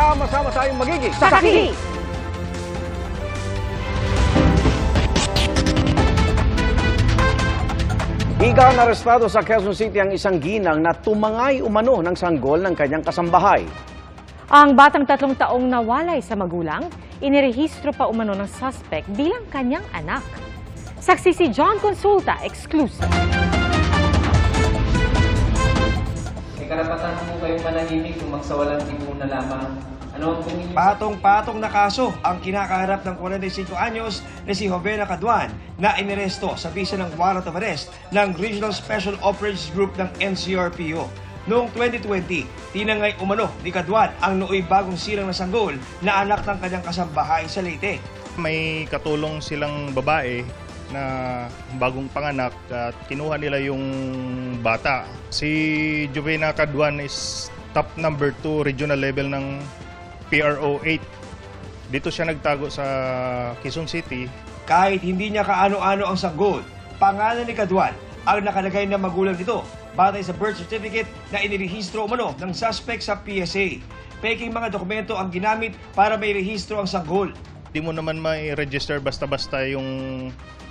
Sama-sama tayong magiging Saksi! Higa na arestado sa Quezon City ang isang ginang na tumangay umano ng sanggol ng kanyang kasambahay. Ang batang tatlong taong nawalay sa magulang, inirehistro pa umano ng suspect bilang kanyang anak. Saksi si John Consulta, exclusive. Karapatan po kayong manahimik kung magsawalang tibo na lamang. Ano ang tumingin Patong-patong na kaso ang kinakaharap ng 45 anyos na si Jovena Caduan na iniresto sa bisa ng warrant of arrest ng Regional Special Operations Group ng NCRPO. Noong 2020, tinangay umano ni Caduan ang nooy bagong silang na sanggol na anak ng kanyang kasambahay sa Leyte. May katulong silang babae na bagong panganak at kinuha nila yung bata. Si Juvena Caduan is top number 2 regional level ng PRO 8. Dito siya nagtago sa Quezon City. Kahit hindi niya kaano-ano ang sanggol, pangalan ni Caduan ang nakalagay na magulang nito batay sa birth certificate na inirehistro umano ng suspect sa PSA. Peking mga dokumento ang ginamit para may rehistro ang sanggol. Di mo naman may register basta-basta yung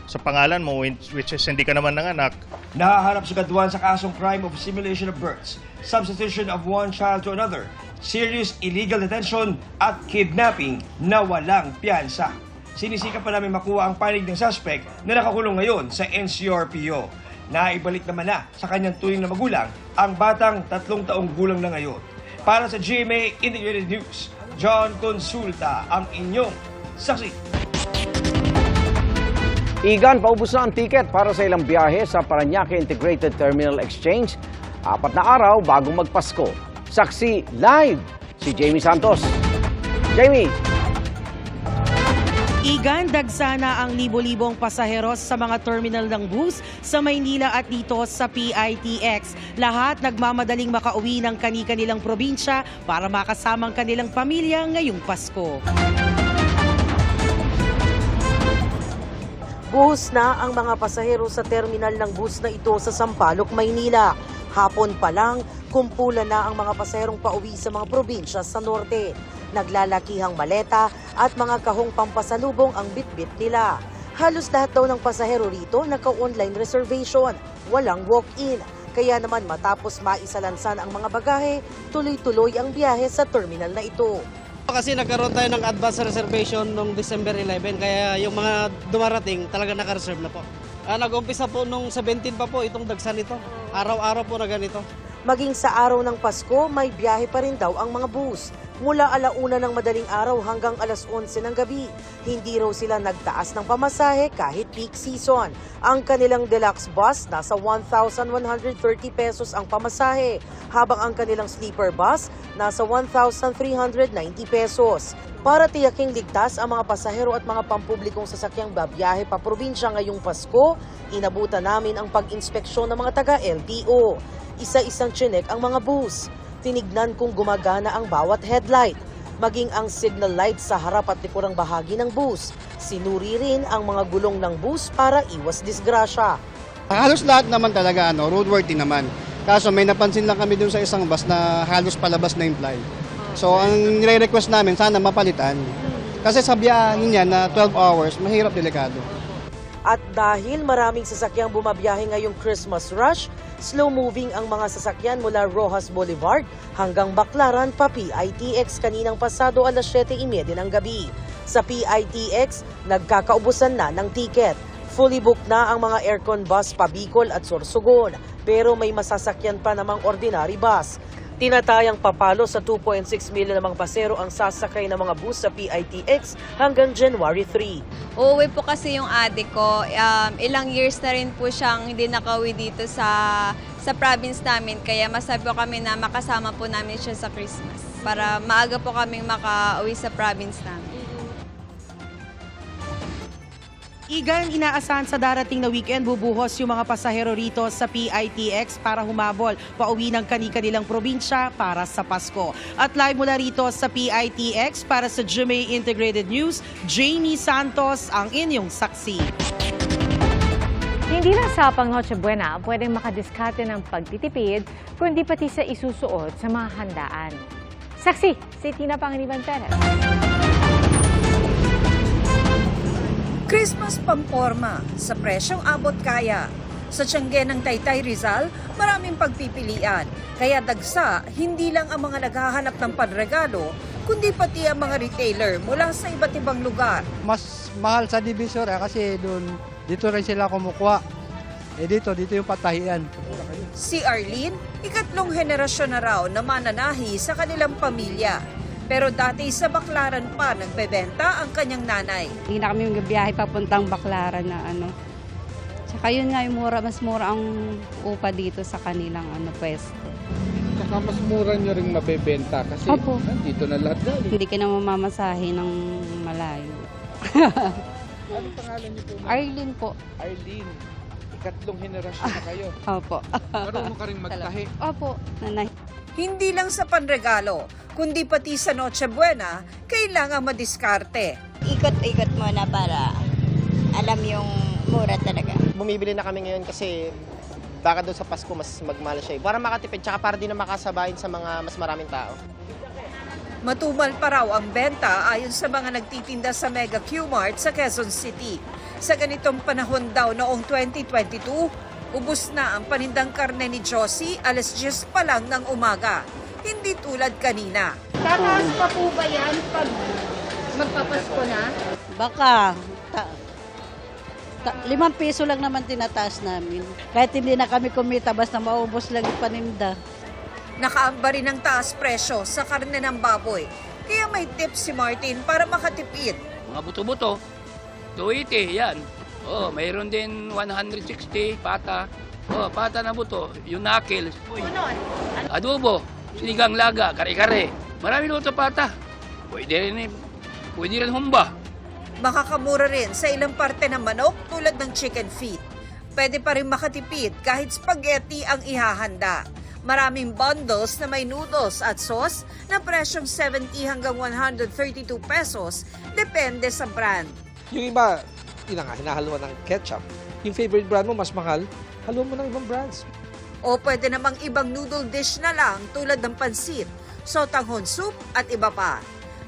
sa pangalan mo which is hindi ka naman nanganak. Nahaharap si Caduan sa kasong crime of simulation of births, substitution of one child to another, serious illegal detention at kidnapping na walang piyansa. Sinisika pa namin makuha ang panig ng suspect na nakakulong ngayon sa NCRPO. Naibalik naman na sa kanyang tuwing na magulang ang batang tatlong taong gulang na ngayon. Para sa GMA Integrated News, John Consulta ang inyong saksi. Igan, paubos na ang tiket para sa ilang biyahe sa Paranaque Integrated Terminal Exchange. Apat na araw bago magpasko. Saksi live si Jamie Santos. Jamie, Igan, dagsana ang libo-libong pasaheros sa mga terminal ng bus sa Maynila at dito sa PITX. Lahat nagmamadaling makauwi ng kani-kanilang probinsya para makasamang kanilang pamilya ngayong Pasko. Buhos na ang mga pasahero sa terminal ng bus na ito sa Sampaloc, Maynila. Hapon pa lang, kumpula na ang mga pasaherong pauwi sa mga probinsya sa norte. Naglalakihang maleta at mga kahong pampasalubong ang bitbit nila. Halos lahat daw ng pasahero rito naka-online reservation, walang walk-in. Kaya naman matapos maisalansan ang mga bagahe, tuloy-tuloy ang biyahe sa terminal na ito. Kasi nagkaroon tayo ng advance reservation noong December 11 kaya yung mga dumarating talaga naka-reserve na po. Ah, nag-umpisa po nung 17 pa po itong dagsan nito. Araw-araw po na ganito. Maging sa araw ng Pasko, may biyahe pa rin daw ang mga bus. Mula alauna ng madaling araw hanggang alas 11 ng gabi. Hindi raw sila nagtaas ng pamasahe kahit peak season. Ang kanilang deluxe bus nasa 1,130 pesos ang pamasahe, habang ang kanilang sleeper bus nasa 1,390 pesos. Para tiyaking ligtas ang mga pasahero at mga pampublikong sasakyang babiyahe pa probinsya ngayong Pasko, inabutan namin ang pag-inspeksyon ng mga taga-LTO. Isa-isang chinek ang mga bus. Tinignan kung gumagana ang bawat headlight, maging ang signal light sa harap at likurang bahagi ng bus. Sinuri rin ang mga gulong ng bus para iwas disgrasya. Halos lahat naman talaga ano, roadworthy naman. Kaso may napansin lang kami dun sa isang bus na halos palabas na yung ply. So ang nire-request namin sana mapalitan. Kasi sa biyahe niya na 12 hours, mahirap delikado. At dahil maraming sasakyang bumabiyahe ngayong Christmas rush, slow-moving ang mga sasakyan mula Rojas Boulevard hanggang Baclaran pa PITX kaninang pasado alas 7.30 ng gabi. Sa PITX, nagkakaubusan na ng tiket. Fully booked na ang mga aircon bus pa Bicol at Sorsogon, pero may masasakyan pa namang ordinary bus. Tinatayang papalo sa 2.6 million namang pasero ang sasakay ng mga bus sa PITX hanggang January 3. Uuwi po kasi yung ate ko. Um, ilang years na rin po siyang hindi nakauwi dito sa sa province namin. Kaya masabi po kami na makasama po namin siya sa Christmas. Para maaga po kaming makauwi sa province namin. Igan, inaasahan sa darating na weekend bubuhos yung mga pasahero rito sa PITX para humabol pauwi ng kani-kanilang probinsya para sa Pasko. At live mula rito sa PITX para sa GMA Integrated News, Jamie Santos ang inyong saksi. Hindi lang sa pang Noche Buena pwedeng makadiskarte ng pagtitipid, kundi pati sa isusuot sa mga handaan. Saksi, si Tina Panganiban Perez. Christmas pamporma sa presyong abot kaya. Sa Tiangge ng Taytay Rizal, maraming pagpipilian. Kaya dagsa, hindi lang ang mga naghahanap ng panregalo, kundi pati ang mga retailer mula sa iba't ibang lugar. Mas mahal sa Divisoria kasi doon, dito rin sila kumukuha. Eh dito, dito yung patahian. Si Arlene, ikatlong henerasyon na raw na mananahi sa kanilang pamilya. Pero dati sa Baklaran pa nagbebenta ang kanyang nanay. Hindi na kami biyahe papuntang Baklaran na ano. Tsaka yun nga, yung mura, mas mura ang upa dito sa kanilang ano, pwesto. Saka mas mura nyo rin mabebenta kasi Opo. nandito na lahat galing. Hindi ka na mamamasahe ng malayo. Anong pangalan niyo po? ma'am? Arlene po. Arlene. Ikatlong henerasyon na kayo. Opo. Marunong ka rin magtahi. Opo, nanay. Hindi lang sa panregalo, kundi pati sa Noche Buena, kailangan madiskarte. Ikot-ikot muna para alam yung mura talaga. bumibili na kami ngayon kasi baka doon sa Pasko mas magmahal siya. eh. Para makatipid, tsaka para din na makasabayin sa mga mas maraming tao. Matumal pa raw ang benta ayon sa mga nagtitinda sa Mega Q-Mart sa Quezon City. Sa ganitong panahon daw noong 2022, ubus na ang panindang karne ni Josie alas 10 pa lang ng umaga. Hindi tulad kanina. Tataas pa po ba yan pag magpapasko na? Baka. Ta- ta- limang piso lang naman tinataas namin. Kahit hindi na kami kumita, basta maubos lang yung paninda. Nakaamba rin ang taas presyo sa karne ng baboy. Kaya may tips si Martin para makatipid. Mga buto-buto, 280, yan. Oh, mayroon din 160, pata. Oh, pata na buto, yung knuckles. Adobo, sinigang laga, kare-kare. Marami luto pata. Pwede rin, eh, pwede rin humba. Makakamura rin sa ilang parte ng manok tulad ng chicken feet. Pwede pa rin makatipid kahit spaghetti ang ihahanda. Maraming bundles na may noodles at sauce na presyong 70 hanggang 132 pesos depende sa brand. Yung iba, yun nga, hinahaluan ng ketchup. Yung favorite brand mo mas mahal, haluan mo ng ibang brands. O pwede namang ibang noodle dish na lang tulad ng pansit, sotanghon soup at iba pa.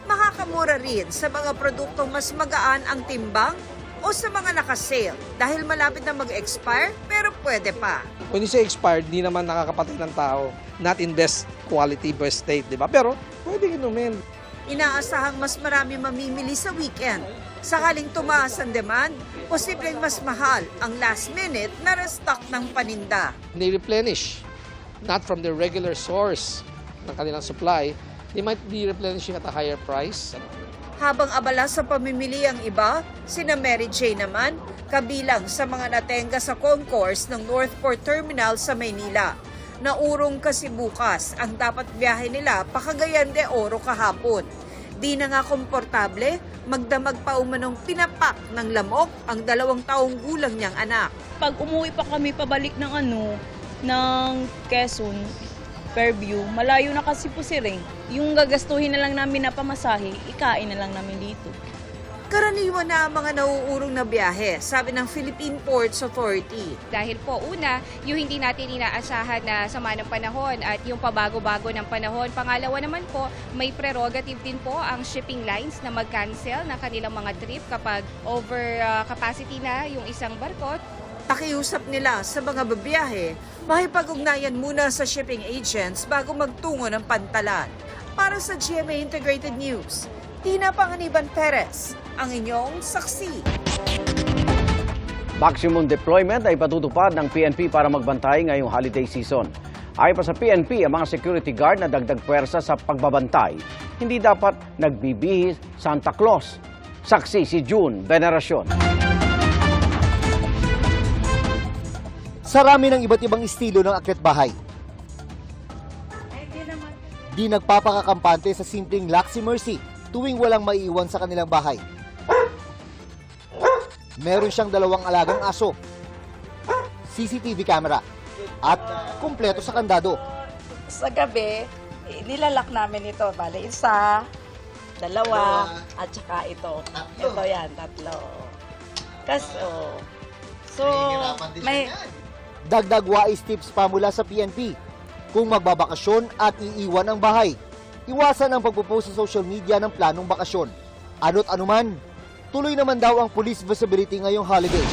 Makakamura rin sa mga produktong mas magaan ang timbang o sa mga nakasale dahil malapit na mag-expire pero pwede pa. When you say expired, di naman nakakapatay ng tao. Not in best quality, best state, di ba? Pero, pwede inumin. Inaasahang mas marami mamimili sa weekend. Sakaling tumaas ang demand, posibleng mas mahal ang last minute na restock ng paninda. Ni-replenish. Not from the regular source ng kanilang supply. They might be replenishing at a higher price. Habang abala sa pamimili ang iba, sina Mary Jane naman, kabilang sa mga natenga sa concourse ng Northport Terminal sa Maynila. Naurong kasi bukas ang dapat biyahe nila pa Cagayan de Oro kahapon. Di na nga komportable, magdamag pa umanong pinapak ng lamok ang dalawang taong gulang niyang anak. Pag umuwi pa kami pabalik ng ano, ng Quezon, Fairview, malayo na kasi po si Ring. Yung gagastuhin na lang namin na pamasahe, ikain na lang namin dito. Karaniwan na ang mga nauurong na biyahe, sabi ng Philippine Ports Authority. Dahil po, una, yung hindi natin inaasahan na sama ng panahon at yung pabago-bago ng panahon. Pangalawa naman po, may prerogative din po ang shipping lines na mag-cancel ng kanilang mga trip kapag over uh, capacity na yung isang barko. Pakiusap nila sa mga babiyahe, makipag-ugnayan muna sa shipping agents bago magtungo ng pantalan. Para sa GMA Integrated News, Tina Panganiban Perez, ang inyong saksi. Maximum deployment ay patutupad ng PNP para magbantay ngayong holiday season. Ayon pa sa PNP, ang mga security guard na dagdag pwersa sa pagbabantay, hindi dapat nagbibihis Santa Claus. Saksi si June Veneracion. Sarami ng iba't ibang estilo ng akyat bahay. Di nagpapakakampante sa simpleng Laxi Mercy tuwing walang maiiwan sa kanilang bahay. Meron siyang dalawang alagang aso, CCTV camera, at kumpleto sa kandado. Sa gabi, nilalak namin ito. Bale, isa, dalawa, at saka ito. Ito yan, tatlo. Kaso, so, may, Dagdag wais tips pa mula sa PNP. Kung magbabakasyon at iiwan ang bahay, iwasan ang pagpo-post sa social media ng planong bakasyon. Ano't anuman, tuloy naman daw ang police visibility ngayong holiday.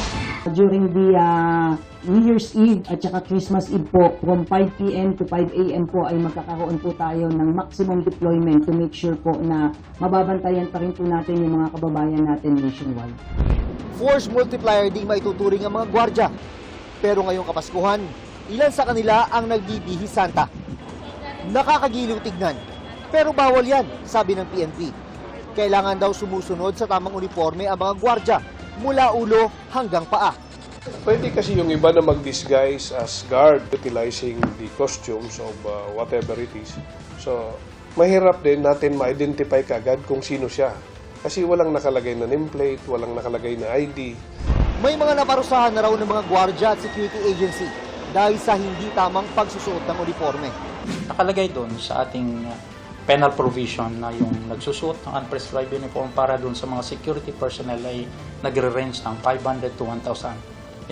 During the uh, New Year's Eve at saka Christmas Eve po, from 5 p.m. to 5 a.m. po ay magkakaroon po tayo ng maximum deployment to make sure po na mababantayan pa rin po natin yung mga kababayan natin nationwide. Force multiplier ding maituturing ang mga gwardya. Pero ngayong Kapaskuhan, ilan sa kanila ang nagbibihi Santa. Nakakagiliw tignan. Pero bawal yan, sabi ng PNP. Kailangan daw sumusunod sa tamang uniforme ang mga gwardya mula ulo hanggang paa. Pwede kasi yung iba na mag-disguise as guard utilizing the costumes of uh, whatever it is. So, mahirap din natin ma-identify kagad kung sino siya. Kasi walang nakalagay na nameplate, walang nakalagay na ID. May mga naparusahan na raw ng mga gwardya at security agency dahil sa hindi tamang pagsusuot ng uniforme. nakalagay doon sa ating penal provision na yung nagsusuot ng unprescribed uniform para doon sa mga security personnel ay nagre-range ng 500 to 1,000.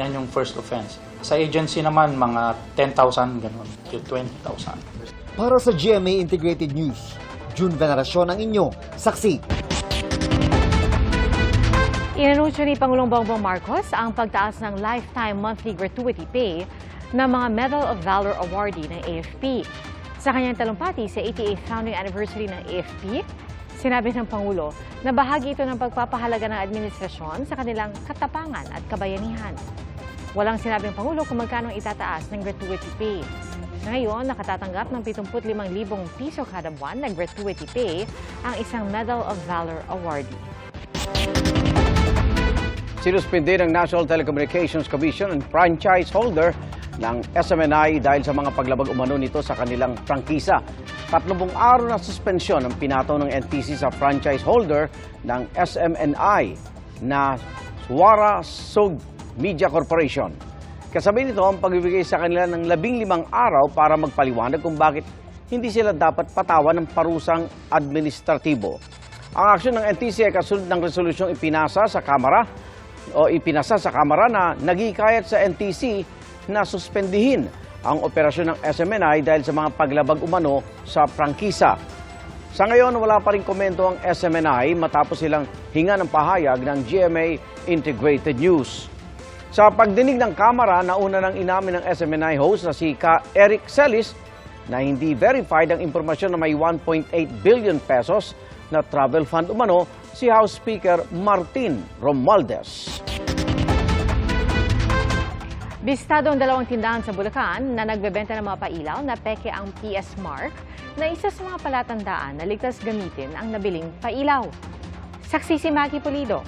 Yan yung first offense. Sa agency naman, mga 10,000 ganun to 20,000. Para sa GMA Integrated News, June Veneracion ang inyo, saksi. Inanunsyo ni Pangulong Bongbong Marcos ang pagtaas ng lifetime monthly gratuity pay ng mga Medal of Valor awardee ng AFP. Sa kanyang talumpati sa 88th founding anniversary ng AFP, sinabi ng Pangulo na bahagi ito ng pagpapahalaga ng administrasyon sa kanilang katapangan at kabayanihan. Walang sinabing Pangulo kung magkano itataas ng gratuity pay. Ngayon, nakatatanggap ng 75,000 piso kada buwan na gratuity pay ang isang Medal of Valor awardee. Sinuspindi ng National Telecommunications Commission ang franchise holder ng SMNI dahil sa mga paglabag umano nito sa kanilang prangkisa. Tatlong araw na suspensyon ang pinataw ng NTC sa franchise holder ng SMNI na Suara Sug Media Corporation. Kasabay nito ang pagbibigay sa kanila ng labing limang araw para magpaliwanag kung bakit hindi sila dapat patawan ng parusang administratibo. Ang aksyon ng NTC ay kasunod ng resolusyong ipinasa sa Kamara o ipinasa sa Kamara na nagikayat sa NTC na suspendihin ang operasyon ng SMNI dahil sa mga paglabag umano sa prangkisa. Sa ngayon, wala pa rin komento ang SMNI matapos silang hinga ng pahayag ng GMA Integrated News. Sa pagdinig ng Kamara, nauna nang inamin ng SMNI host na si Ka Eric Celis na hindi verified ang impormasyon na may 1.8 billion pesos na travel fund umano si House Speaker Martin Romualdez. Bistado ang dalawang tindahan sa Bulacan na nagbebenta ng mga pailaw na peke ang PS Mark na isa sa mga palatandaan na ligtas gamitin ang nabiling pailaw. Saksi si Maki Pulido.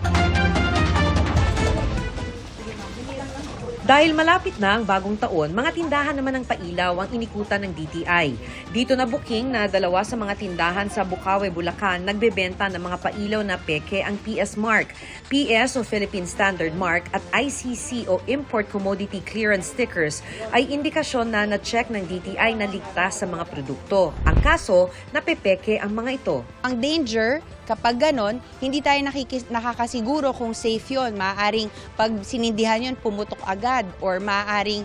Dahil malapit na ang bagong taon, mga tindahan naman ng pailaw ang inikutan ng DTI. Dito na booking na dalawa sa mga tindahan sa Bukawe, Bulacan nagbebenta ng mga pailaw na peke ang PS Mark, PS o Philippine Standard Mark at ICC o Import Commodity Clearance Stickers ay indikasyon na na-check ng DTI na ligtas sa mga produkto. Ang kaso, napepeke ang mga ito. Ang danger, kapag ganon, hindi tayo nakikis, nakakasiguro kung safe yon. Maaaring pag sinindihan yon pumutok agad or maaaring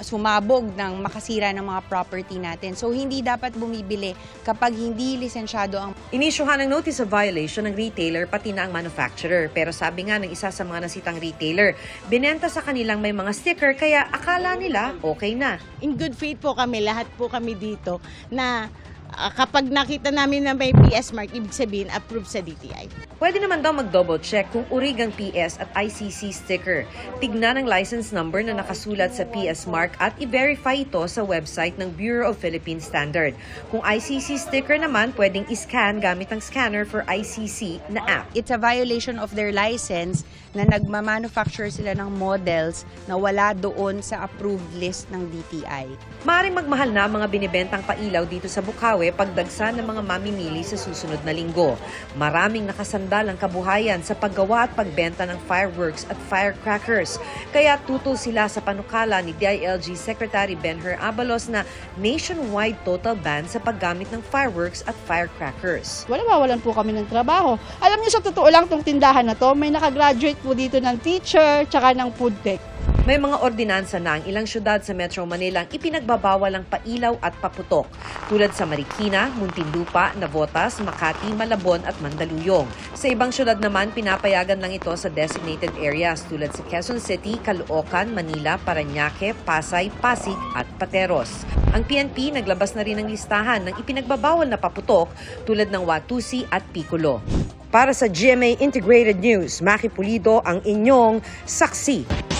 sumabog ng makasira ng mga property natin. So hindi dapat bumibili kapag hindi lisensyado ang Inisyuhan ng notice of violation ng retailer pati na ang manufacturer. Pero sabi nga ng isa sa mga nasitang retailer, binenta sa kanilang may mga sticker kaya akala nila okay na. In good faith po kami, lahat po kami dito na ah, kapag nakita namin na may PS mark, ibig sabihin approved sa DTI. Pwede naman daw mag-double check kung urigang PS at ICC sticker. Tignan ang license number na nakasulat sa PS mark at i-verify ito sa website ng Bureau of Philippine Standard. Kung ICC sticker naman, pwedeng i-scan gamit ang scanner for ICC na app. It's a violation of their license na nagmamanufacture sila ng models na wala doon sa approved list ng DTI. Maaring magmahal na mga binibentang pailaw dito sa Bukawi pagdagsa ng mga mamimili sa susunod na linggo. Maraming nakasandal ang kabuhayan sa paggawa at pagbenta ng fireworks at firecrackers. Kaya tutol sila sa panukala ni DILG Secretary Benher Abalos na nationwide total ban sa paggamit ng fireworks at firecrackers. Wala mawalan po kami ng trabaho. Alam niyo sa totoo lang tong tindahan na to, may nakagraduate po dito ng teacher tsaka ng food tech. May mga ordinansa na ang ilang syudad sa Metro Manila ang ipinagbabawal ang pailaw at paputok tulad sa Marikina, Muntinlupa, Navotas, Makati, Malabon at Mandaluyong. Sa ibang syudad naman, pinapayagan lang ito sa designated areas tulad sa Quezon City, Caloocan, Manila, Paranaque, Pasay, Pasig at Pateros. Ang PNP naglabas na rin ng listahan ng ipinagbabawal na paputok tulad ng Watusi at Piccolo. Para sa GMA Integrated News, Maki Pulido ang inyong saksi.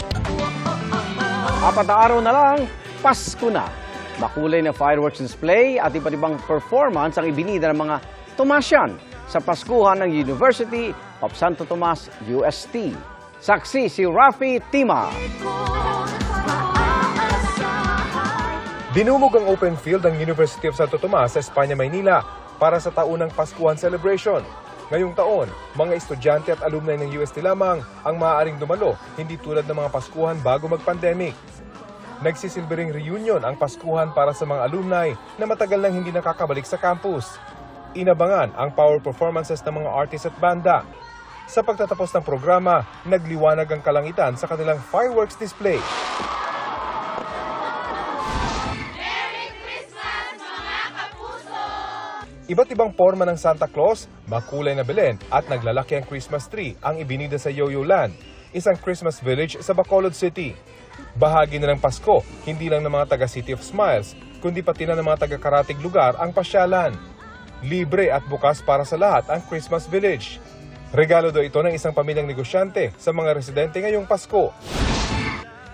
Apat na araw na lang, Pasko na. Makulay na fireworks display at iba't ibang performance ang ibinida ng mga Tomasyan sa Paskuhan ng University of Santo Tomas, UST. Saksi si Rafi Tima. Dinumog ang open field ng University of Santo Tomas sa Espanya, Maynila para sa taunang Paskuhan celebration. Ngayong taon, mga estudyante at alumni ng UST lamang ang maaaring dumalo, hindi tulad ng mga Paskuhan bago mag-pandemic. Nagsisilbering reunion ang Paskuhan para sa mga alumni na matagal nang hindi nakakabalik sa campus. Inabangan ang power performances ng mga artist at banda. Sa pagtatapos ng programa, nagliwanag ang kalangitan sa kanilang fireworks display. Iba't ibang forma ng Santa Claus, makulay na Belen at naglalaki ang Christmas tree ang ibinida sa Yo-Yo Land, isang Christmas village sa Bacolod City. Bahagi na ng Pasko, hindi lang ng mga taga City of Smiles, kundi pati na ng mga taga karatig lugar ang pasyalan. Libre at bukas para sa lahat ang Christmas village. Regalo daw ito ng isang pamilyang negosyante sa mga residente ngayong Pasko.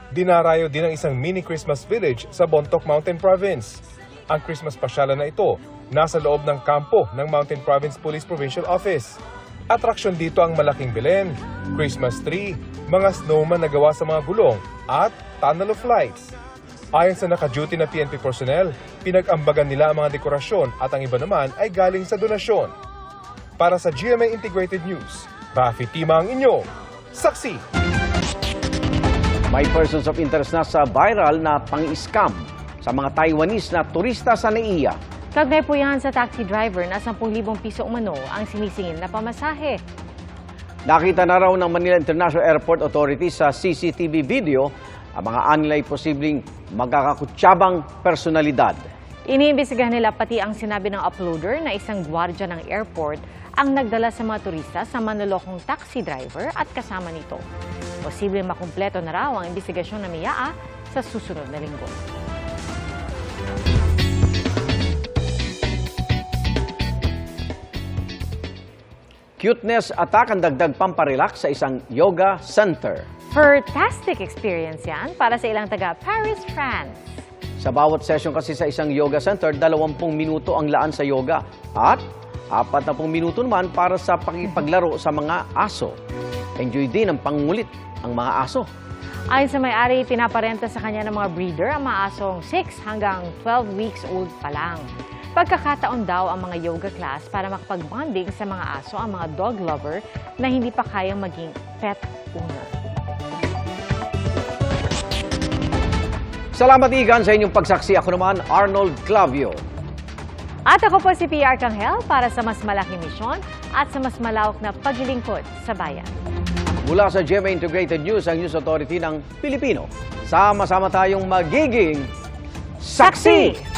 Dinarayo din ang isang mini Christmas village sa Bontoc Mountain Province. Ang Christmas pasyalan na ito nasa loob ng kampo ng Mountain Province Police Provincial Office. Atraksyon dito ang malaking Belen, Christmas tree, mga snowman na gawa sa mga gulong at tunnel of lights. Ayon sa naka-duty na PNP personnel, pinag-ambagan nila ang mga dekorasyon at ang iba naman ay galing sa donasyon. Para sa GMA Integrated News, Rafi Tima ang inyo, saksi! May persons of interest na sa viral na pang-scam sa mga Taiwanese na turista sa NAIA. Kagnay po yan sa taxi driver na 10,000 piso umano ang sinisingil na pamasahe. Nakita na raw ng Manila International Airport Authority sa CCTV video ang mga anilay posibleng magkakakutsabang personalidad. Iniimbestigahan nila pati ang sinabi ng uploader na isang gwardya ng airport ang nagdala sa mga turista sa manlolokong taxi driver at kasama nito. Posibleng makumpleto na raw ang investigasyon ng MIAA sa susunod na linggo. Cuteness attack ang dagdag pamparelax sa isang yoga center. Fantastic experience yan para sa ilang taga Paris, France. Sa bawat session kasi sa isang yoga center, 20 minuto ang laan sa yoga at 40 minuto naman para sa pakipaglaro sa mga aso. Enjoy din ang pangulit ang mga aso. Ayon sa may-ari, pinaparenta sa kanya ng mga breeder ang mga asong 6 hanggang 12 weeks old pa lang. Pagkakataon daw ang mga yoga class para makapag-bonding sa mga aso ang mga dog lover na hindi pa kayang maging pet owner. Salamat Igan sa inyong pagsaksi. Ako naman, Arnold Clavio. At ako po si PR Kanghel para sa mas malaking misyon at sa mas malawak na paglilingkod sa bayan. Mula sa GMA Integrated News, ang News Authority ng Pilipino. Sama-sama tayong magiging saksi!